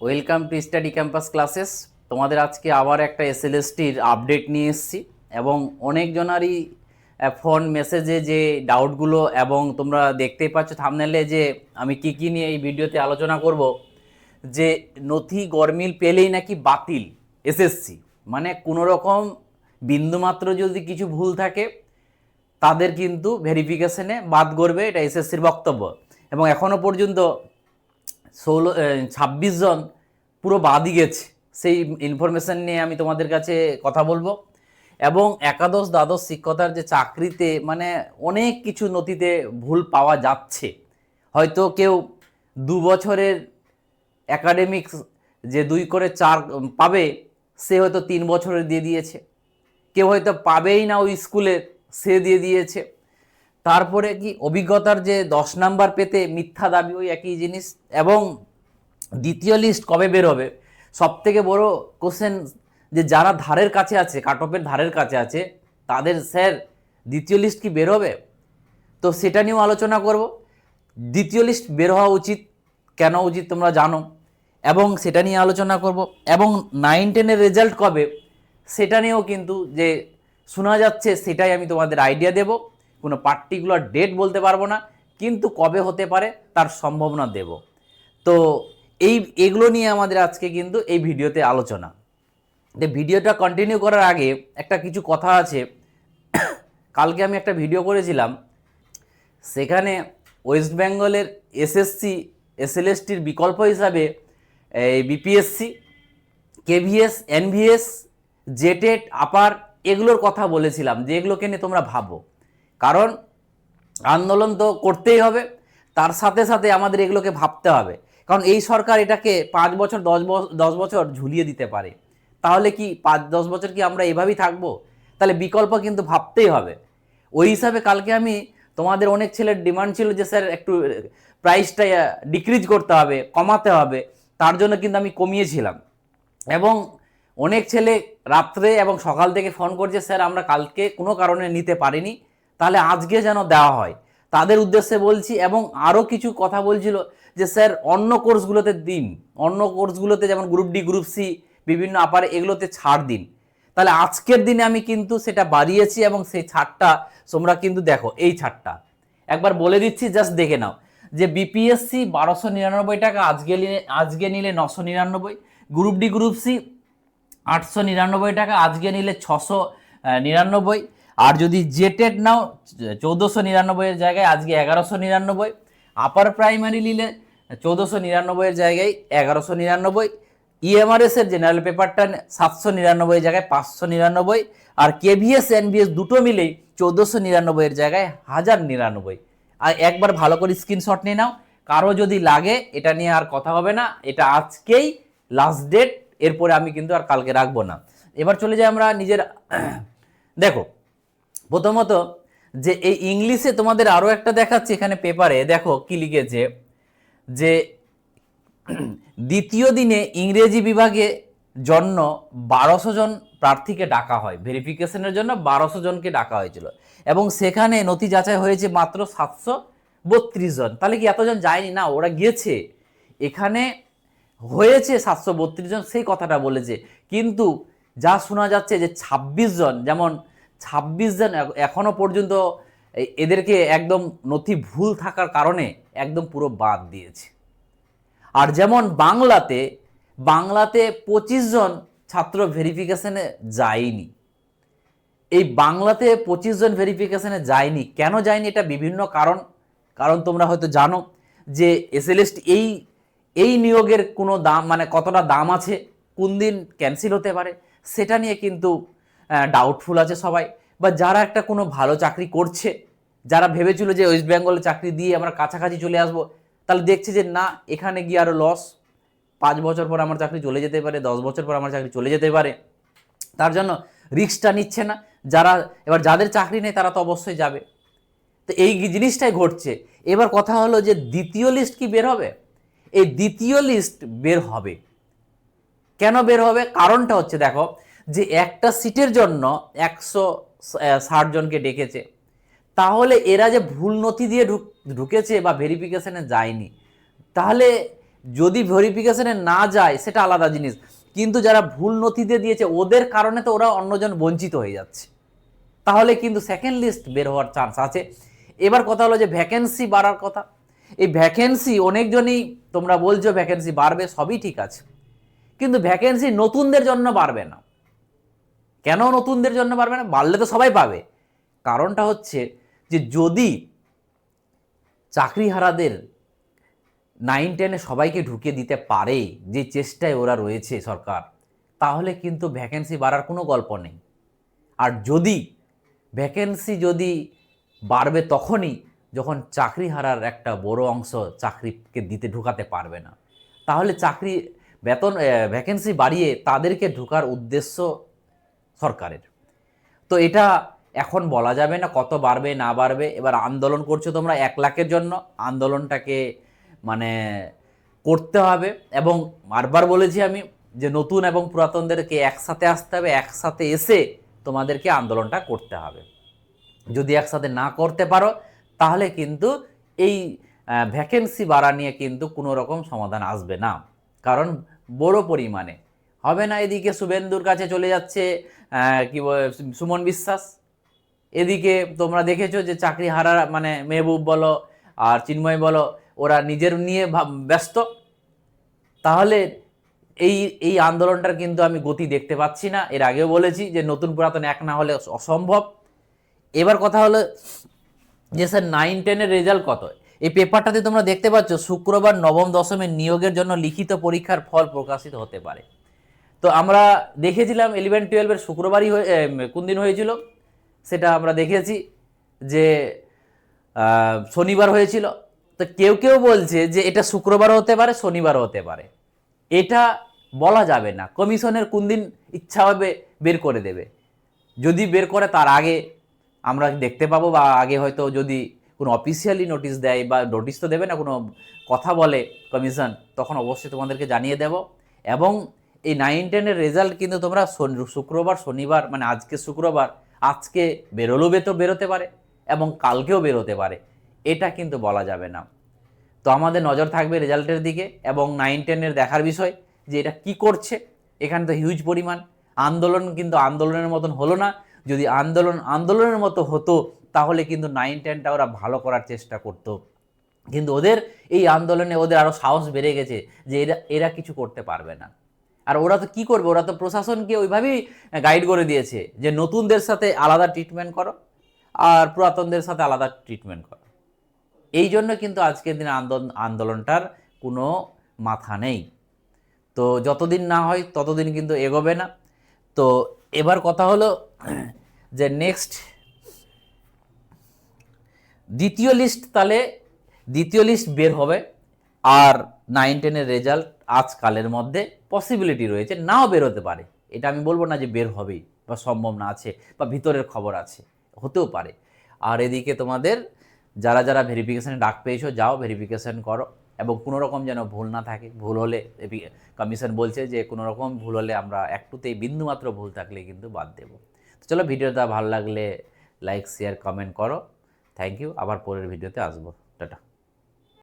Welcome to study campus classes তোমাদের আজকে আবার একটা এসএলএসটির আপডেট নিয়ে এসেছি এবং অনেকজনারই ফোন মেসেজে যে ডাউটগুলো এবং তোমরা দেখতেই পাচ্ছ থামনেলে যে আমি কি কি নিয়ে এই ভিডিওতে আলোচনা করব, যে নথি গরমিল পেলেই নাকি বাতিল এসএসসি মানে কোনো রকম বিন্দুমাত্র যদি কিছু ভুল থাকে, তাদের কিন্তু ভেরিফিকেশনে বাদ করবে এটা এসএসসির বক্তব্য। এবং এখনও পর্যন্ত ষোলো ছাব্বিশ জন পুরো বাদই গেছে। সেই ইনফরমেশন নিয়ে আমি তোমাদের কাছে কথা বলব। এবং একাদশ, দ্বাদশ শিক্ষকতার যে চাকরিতে মানে অনেক কিছু নথিতে ভুল পাওয়া যাচ্ছে। হয়তো কেউ দু বছরের একাডেমিক্স যে দুই করে চার পাবে, সে হয়তো তিন বছরের দিয়ে দিয়েছে। কেউ হয়তো পাবেই না ওই স্কুলে সে দিয়ে দিয়েছে। তারপরে কি অভিজ্ঞতার যে দশ নাম্বার পেতে মিথ্যা দাবি ওই একই জিনিস? এবং দ্বিতীয় লিস্ট কবে বের হবে সব থেকে বড় কোশ্চেন যে যারা ধারের কাছে আছে কাটপের ধারের কাছে আছে, তাদের স্যার দ্বিতীয় লিস্ট কি বের হবে তো সেটা নিয়েও আলোচনা করব। দ্বিতীয় লিস্ট বের হওয়া উচিত। কেন উচিত তোমরা জানো? এবং সেটা নিয়ে আলোচনা করব। এবং নাইন টেনের রেজাল্ট কবে? সেটা নিয়েও কিন্তু যে শোনা যাচ্ছে, সেটাই আমি তোমাদের আইডিয়া দেব। কোনো পার্টিকুলার ডেট বলতে পারব না, কিন্তু কবে হতে পারে তার সম্ভাবনা দেব। তো এই, এগুলো নিয়ে আমাদের আজকে কিন্তু এই ভিডিওতে আলোচনা। যে ভিডিওটা কন্টিনিউ করার আগে একটা কিছু কথা আছে। কালকে আমি একটা ভিডিও করেছিলাম। সেখানে ওয়েস্ট বেঙ্গলের এসএসসি এসএলএসটির বিকল্প হিসাবে, এই BPSC KVS NVS JTET upper এগুলোর কথা বলেছিলাম। যে এগুলোকে নিয়ে তোমরা ভাবো। কারণ আন্দোলন তো করতেই হবে, তার সাথে সাথে আমাদের এগুলোকে ভাবতে হবে। কারণ এই সরকার এটাকে পাঁচ বছর, দশ দশ বছর ঝুলিয়ে দিতে পারে। তাহলে কি পাঁচ, দশ বছর কি আমরা এভাবেই থাকব? তাহলে বিকল্প কিন্তু ভাবতেই হবে। ওই হিসাবে কালকে আমি তোমাদের অনেক ছেলের ডিমান্ড ছিল যে, স্যার, একটু প্রাইসটা ডিক্রিজ করতে হবে, কমাতে হবে। তার জন্য কিন্তু আমি কমিয়েছিলাম। এবং অনেক ছেলে রাত্রে এবং সকাল থেকে ফোন করছে, স্যার, আমরা কালকে কোনো কারণে নিতে পারিনি। তাহলে আজকে যেন দেওয়া হয়। তাদের উদ্দেশ্যে বলছি এবং আরও কিছু কথা বলছিল যে, স্যার, অন্য কোর্সগুলোতে দিন। অন্য কোর্সগুলোতে যেমন গ্রুপ ডি, গ্রুপ সি, বিভিন্ন আপারে এগুলোতে ছাড় দিন। তাহলে আজকের দিনে আমি কিন্তু সেটা বাড়িয়েছি এবং সেই ছাড়টা তোমরা কিন্তু দেখো, এই ছাড়টা। একবার বলে দিচ্ছি, জাস্ট দেখে নাও যে, বিপিএসসি বারোশো নিরানব্বই টাকা আজকে নিলে আজকে নিলে নশো নিরানব্বই, গ্রুপ ডি, গ্রুপ সি আটশো নিরানব্বই টাকা, আজকে নিলে ছশো নিরানব্বই আর যদি জেটেড নাও, চৌদ্দশো নিরানব্বইয়ের জায়গায়, আজকে এগারোশো নিরানব্বই। আপার প্রাইমারি নিলে চৌদ্দশো নিরানব্বইয়ের জায়গায় এগারোশো নিরানব্বই। ইএমআরএস এর জেনারেল পেপারটা সাতশো নিরানব্বই জায়গায় পাঁচশো নিরানব্বই। আর কেভিএস এনবিএস দুটো মিলেই চৌদ্দশো নিরানব্বইয়ের জায়গায় হাজার নিরানব্বই। আর একবার ভালো করে স্ক্রিনশট নিয়ে নাও। কারও যদি লাগে, এটা নিয়ে আর কথা হবে না। এটা আজকেই লাস্ট ডেট এরপরে আমি কিন্তু আর কালকে রাখব না। এবার চলে যাই আমরা নিজের, দেখো প্রথমত যে এই ইংলিশে তোমাদের আরও একটা দেখাচ্ছে এখানে পেপারে, দেখো কি লিখেছে, যে দ্বিতীয় দিনে ইংরেজি বিভাগে জন্য বারোশো জন প্রার্থীকে ডাকা হয়, ভেরিফিকেশনের জন্য বারোশো জনকে ডাকা হয়েছিল এবং সেখানে নথি যাচাই হয়েছে মাত্র সাতশো বত্রিশ জন। তাহলে কি এতজন যায়নি? না, ওরা গিয়েছে। এখানে হয়েছে সাতশো বত্রিশ জন, সেই কথাটা বলেছে। কিন্তু যা শোনা যাচ্ছে যে ছাব্বিশ জন, যেমন ছাব্বিশ জন এখনও পর্যন্ত এদেরকে একদম নথি ভুল থাকার কারণে একদম পুরো বাদ দিয়েছে। আর যেমন বাংলাতে বাংলাতে পঁচিশ জন ছাত্র ভেরিফিকেশনে যায়নি। এই বাংলাতে পঁচিশ জন ভেরিফিকেশনে যায়নি। কেন যায়নি? এটা বিভিন্ন কারণ। কারণ তোমরা হয়তো জানো যে এসএলএসটি এই এই নিয়োগের কোনো দাম মানে কতটা দাম আছে, কোন দিন ক্যান্সেল হতে পারে, সেটা নিয়ে কিন্তু ডাউটফুল আছে সবাই। বা যারা একটা কোনো ভালো চাকরি করছে, যারা ভেবেছিল যে ওয়েস্ট বেঙ্গলে চাকরি দিয়ে আমরা কাছাকাছি চলে আসব, তাহলে দেখছে যে না, এখানে গিয়ে আরও লস পাঁচ বছর পর আমার চাকরি চলে যেতে পারে, দশ বছর পর আমার চাকরি চলে যেতে পারে। তার জন্য রিস্কটা নিচ্ছে না। যারা, এবার যাদের চাকরি নেই, তারা তো অবশ্যই যাবে। তো এই জিনিসটাই ঘটছে। এবার কথা হলো যে দ্বিতীয় লিস্ট কি বের হবে? এই দ্বিতীয় লিস্ট বের হবে। কেন বের হবে? কারণটা হচ্ছে, দেখো যে একটা সিটের জন্য একশো ষাট জনকে ডেকেছে। তাহলে এরা যে ভুল নথি দিয়ে ঢুকেছে বা ভেরিফিকেশানে যায়নি, তাহলে যদি ভেরিফিকেশানে না যায়, সেটা আলাদা জিনিস। কিন্তু যারা ভুল নথিতে দিয়েছে, ওদের কারণে তো ওরা অন্যজন বঞ্চিত হয়ে যাচ্ছে। তাহলে কিন্তু সেকেন্ড লিস্ট বের হওয়ার চান্স আছে। এবার কথা হলো যে ভ্যাকেন্সি বাড়ার কথা। এই ভ্যাকেন্সি অনেকজনই তোমরা বলছো ভ্যাকেন্সি বাড়বে, সবই ঠিক আছে। কিন্তু ভ্যাকেন্সি নতুনদের জন্য বাড়বে না। কেন নতুনদের জন্য বাড়বে না? বাড়লে তো সবাই পাবে। কারণটা হচ্ছে যে যদি চাকরিহারাদের নাইন টেনে সবাইকে ঢুকিয়ে দিতে পারে যে চেষ্টায় ওরা রয়েছে সরকার, তাহলে কিন্তু ভ্যাকেন্সি বাড়ার কোনো গল্প নেই। আর যদি ভ্যাকেন্সি যদি বাড়বে তখনই যখন চাকরি হারার একটা বড় অংশ চাকরিকে দিতে ঢুকাতে পারবে না, তাহলে চাকরি বেতন ভ্যাকেন্সি বাড়িয়ে তাদেরকে ঢোকার উদ্দেশ্য সরকারের। তো এটা এখন বলা যাবে না কত বাড়বে, না বাড়বে। এবার আন্দোলন করছ তোমরা এক লাখের জন্য, আন্দোলনটাকে মানে করতে হবে। এবং বারবার বলেছি আমি যে নতুন এবং পুরাতনদেরকে একসাথে আসতে হবে, একসাথে এসে তোমাদেরকে আন্দোলনটা করতে হবে। যদি একসাথে না করতে পারো, তাহলে কিন্তু এই ভ্যাকেন্সি বাড়া নিয়ে কিন্তু কোনো রকম সমাধান আসবে না। কারণ বড় পরিমাণে হবে না এদিকে শুভেন্দুর কাছে চলে যাচ্ছে কি সুমন বিশ্বাস। এদিকে তোমরা দেখেছ যে চাকরি হারা মানে মেহবুব বলো আর চিন্ময় বলো, ওরা নিজের নিয়ে ব্যস্ত। তাহলে এই এই আন্দোলনটার কিন্তু আমি গতি দেখতে পাচ্ছি না। এর আগেও বলেছি যে নতুন পুরাতন এক না হলে অসম্ভব। এবার কথা হলো যে স্যার নাইন টেনের রেজাল্ট কত? এই পেপারটাতে তোমরা দেখতে পাচ্ছ, শুক্রবার নবম দশমের নিয়োগের জন্য লিখিত পরীক্ষার ফল প্রকাশিত হতে পারে। তো আমরা দেখেছিলাম ইলেভেন টুয়েলভের শুক্রবারই হয়ে কোন দিন হয়েছিল? সেটা আমরা দেখেছি যে শনিবার হয়েছিল। তো কেউ কেউ বলছে যে এটা শুক্রবার হতে পারে শনিবার হতে পারে। এটা বলা যাবে না। কমিশনের কোন দিন ইচ্ছা হবে বের করে দেবে। যদি বের করে তার আগে আমরা দেখতে পাবো বা আগে হয়তো যদি কোনো অফিসিয়ালি নোটিশ দেয় বা নোটিশ তো দেবে না, কোনো কথা বলে কমিশন, তখন অবশ্যই তোমাদেরকে জানিয়ে দেব। এবং এই নাইন টেনের রেজাল্ট কিন্তু তোমরা শুক্রবার, শনিবার মানে আজকে শুক্রবার, আজকে বেরোলেও বেতো বেরোতে পারে এবং কালকেও বেরোতে পারে। এটা কিন্তু বলা যাবে না। তো আমাদের নজর থাকবে রেজাল্টের দিকে এবং নাইন টেনের দেখার বিষয় যে এটা কি করছে। এখানে তো হিউজ পরিমাণ। আন্দোলন কিন্তু আন্দোলনের মতন হলো না। যদি আন্দোলন আন্দোলনের মতো হতো, তাহলে কিন্তু নাইন টেনটা ওরা ভালো করার চেষ্টা করতো। কিন্তু ওদের এই আন্দোলনে ওদের আরও সাহস বেড়ে গেছে যে এরা এরা কিছু করতে পারবে না। আর ওরা তো কি করবে? ওরা তো প্রশাসনকে ওইভাবেই গাইড করে দিয়েছে যে নতুনদের সাথে আলাদা ট্রিটমেন্ট করো আর পুরাতনদের সাথে আলাদা ট্রিটমেন্ট করো। এই জন্য কিন্তু আজকের দিনে আন্দোলন আন্দোলনটার কোনো মাথা নেই। তো যতদিন না হয় ততদিন কিন্তু এগোবে না। তো এবার কথা হলো যে নেক্সট দ্বিতীয় লিস্ট তাহলে দ্বিতীয় লিস্ট বের হবে। আর নাইন টেনের রেজাল্ট আজকালের মধ্যে পসিবিলিটি রয়েছে, নাও বেরোতে পারে। এটা আমি বলব না যে বের হবেই বা সম্ভব না আছে বা ভিতরের খবর আছে, হতেও পারে। আর এদিকে তোমাদের যারা যারা ভেরিফিকেশানে ডাক পেয়েছ, যাও ভেরিফিকেশান করো এবং কোনো রকম যেন ভুল না থাকে, ভুল হলে কমিশন বলছে যে কোনো রকম ভুল হলে আমরা একটুতেই বিন্দুমাত্র ভুল থাকলে কিন্তু বাদ দেবো। তো চলো ভিডিওটা ভালো লাগলে লাইক শেয়ার কমেন্ট করো। থ্যাংক ইউ আবার পরের ভিডিওতে আসব। টাটা।